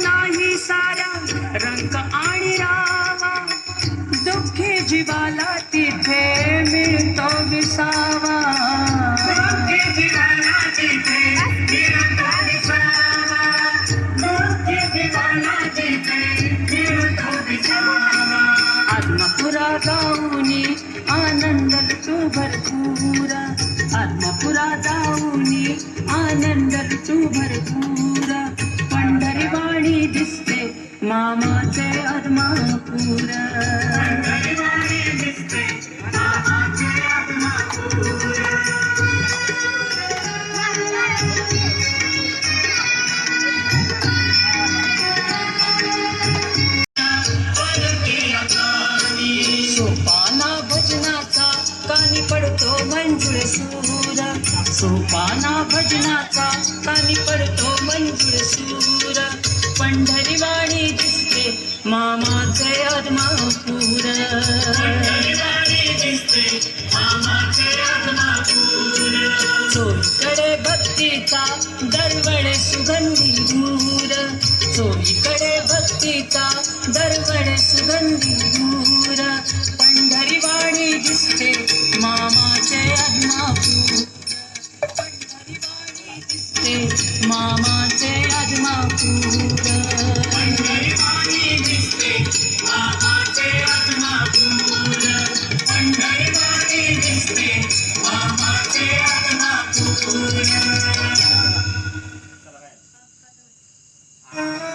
नाही सारा रंग आणि रावा जीवाला तिथे मिळतो विसावा विसावा आत्मपुरा गाऊनी आनंद तू भरपूरा आत्मपुरा गाऊनी आनंद सुपाना भजना आत्मा पूरा पडतो मंजूळ सूरा सोपाना भजनाचा कानी पडतो मंजूर सूर मामाचे आत्मापूर चोईकडे भक्तीचा दरवडे सुगंधी मूर चोईकडे भक्तीचा दरवडे सुगंधी मूर पंढरी दिसते मामाचे आत्मापूर पंढरी दिसते मामाचे आत्मापूर कर दो